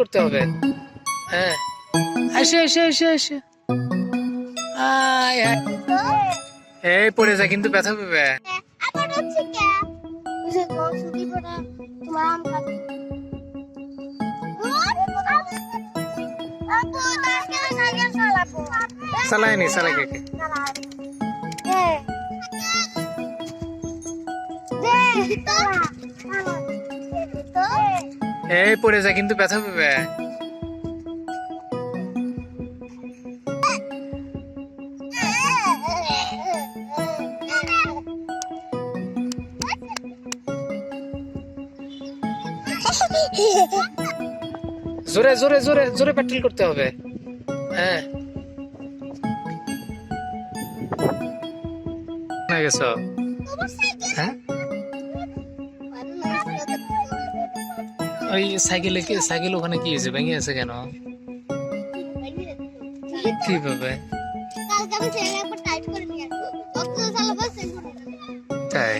করতে হবে। হ্যাঁ। এসে এসে এসে এসে। এই পড়ে যা, কিন্তু ব্যথা পাবে চালাই নি চালাই কে? এই পড়ে যা, কিন্তু ব্যথা পাবে। জোরে জোরে জোরে জোরে পেট্রোল করতে হবে। হ্যাঁ। গেছো? হ্যাঁ? ওই সাইকেলে কি, সাইকেল ওখানে কি হয়েছে? ভেঙে আছে কেন? কি ভাবে কালকে আমি ছেলে একবার টাইট করে নিয়ে আসব অত চালাবো সেগুলো তাই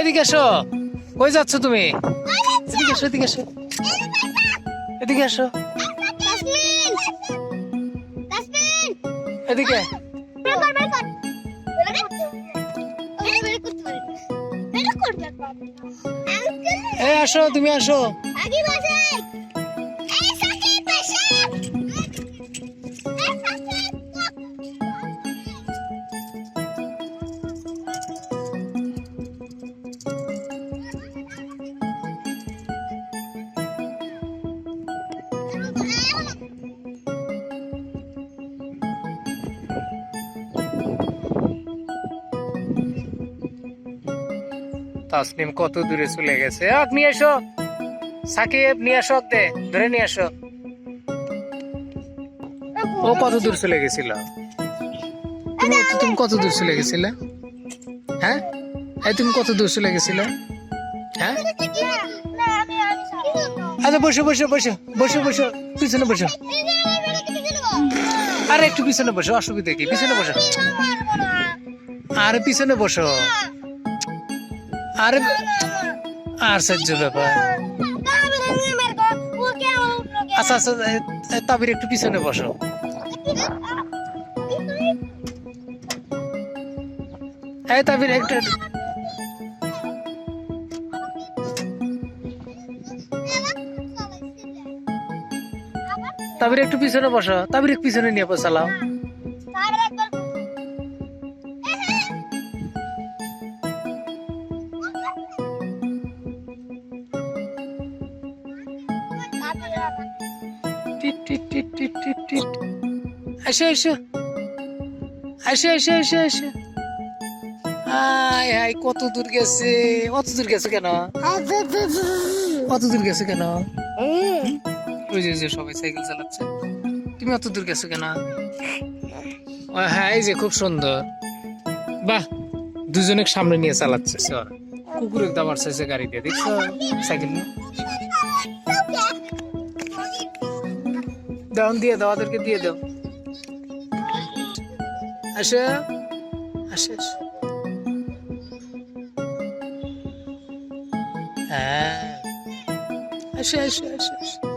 এদিকে এসো। কই যাচ্ছ তুমি? এদিকে এসো এদিকে এসো। এদিকে এসো। আঙ্কেল। এই আসো তুমি আসো। তাসনিম কত দূরে চলে গেছে। এসো। সাকিব নিয়ে আসো ওকে, ধরে নিয়ে আসো ও কত দূর চলে গেছিল? তুমি তুমি কত দূর চলে গেছিলে? হ্যাঁ? এই তুমি কত দূর চলে হ্যাঁ? আচ্ছা বসো বসো বসো বসো বসো পিছনে বসো। আরে একটু পিছনে বসো অসুবিধা কি? পিছনে বসো। আরে পিছনে বসো। আরে, আর সহ্য ব্যাপার। আচ্ছা আচ্ছা তাবির একটু পিছনে বসো। এই তাবির, একটু তাবির একটু পিছনে বসো। তাবির পিছনে নিয়ে বসালাম। টিট টিট টিট টিট টিট টিট। এসো এসো। এসো এসো এসো এসো। আয় আয়, কত দূর গেছে? অত দূর গেছে কেন? অত দূর গেছে কেন? ওই সবাই সাইকেল চালাচ্ছে। তুমি অত দূর গেছো কেন? হ্যাঁ এই যে, খুব সুন্দর। বাহ দুজনে সামনে নিয়ে চালাচ্ছে। কুকুরের দাবার চাইছে গাড়ি দিয়ে দেখছ? সাইকেল নিয়ে। দাও দিয়ে দাও ওদেরকে দিয়ে দাও। আসো আসো হ্যাঁ। আসো আসো আসো।